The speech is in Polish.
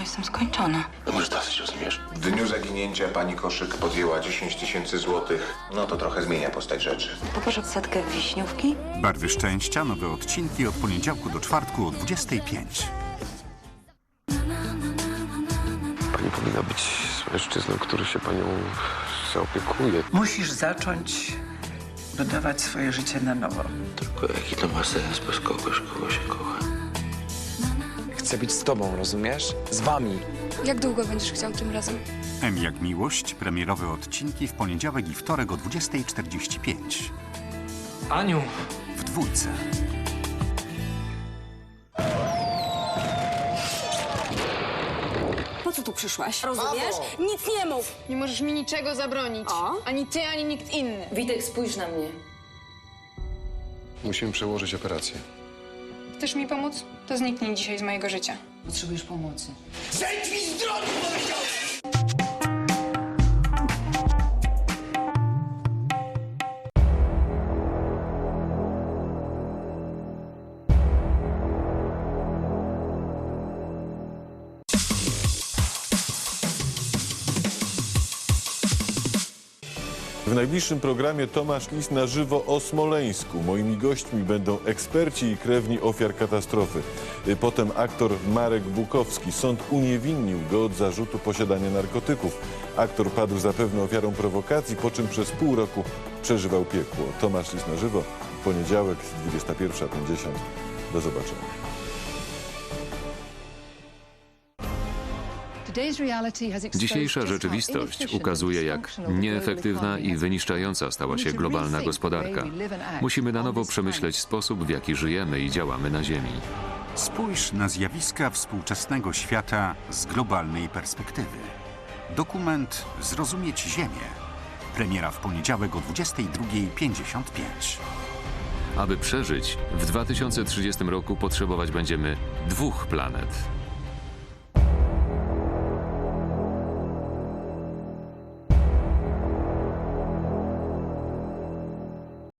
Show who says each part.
Speaker 1: jestem skończona.
Speaker 2: No może dosyć, rozumiesz?
Speaker 3: W dniu zaginięcia pani Koszyk podjęła 10 tysięcy złotych. No to trochę zmienia postać rzeczy.
Speaker 1: Poproszę setkę wiśniówki.
Speaker 4: Barwy szczęścia, nowe odcinki od poniedziałku do czwartku o 25.
Speaker 2: Pani powinna być z mężczyzną, który się panią zaopiekuje.
Speaker 5: Musisz zacząć budować swoje życie na nowo.
Speaker 2: Tylko jaki to ma sens bez kogoś, kogo się kocha?
Speaker 6: Chcę być z tobą, rozumiesz? Z wami.
Speaker 7: Jak długo będziesz chciał tym razem?
Speaker 4: M jak miłość, premierowe odcinki w poniedziałek i wtorek o 20.45.
Speaker 6: Aniu!
Speaker 4: W dwójce.
Speaker 8: Po co tu przyszłaś? Rozumiesz? Nic nie mów!
Speaker 7: Nie możesz mi niczego zabronić.
Speaker 8: O.
Speaker 7: Ani ty, ani nikt inny.
Speaker 8: Witek, spójrz na mnie.
Speaker 9: Musimy przełożyć operację.
Speaker 7: Chcesz mi pomóc? To zniknij dzisiaj z mojego życia.
Speaker 8: Potrzebujesz pomocy.
Speaker 10: W najbliższym programie Tomasz Lis na żywo o Smoleńsku. Moimi gośćmi będą eksperci i krewni ofiar katastrofy. Y, Potem aktor Marek Bukowski. Sąd uniewinnił go od zarzutu posiadania narkotyków. Aktor padł zapewne ofiarą prowokacji, po czym przez pół roku przeżywał piekło. Tomasz Lis na żywo, poniedziałek, 21.50. Do zobaczenia.
Speaker 11: Dzisiejsza rzeczywistość ukazuje, jak nieefektywna i wyniszczająca stała się globalna gospodarka. Musimy na nowo przemyśleć sposób, w jaki żyjemy i działamy na Ziemi.
Speaker 4: Spójrz na zjawiska współczesnego świata z globalnej perspektywy. Dokument Zrozumieć Ziemię. Premiera w poniedziałek o 22.55.
Speaker 11: Aby przeżyć, w 2030 roku potrzebować będziemy dwóch planet.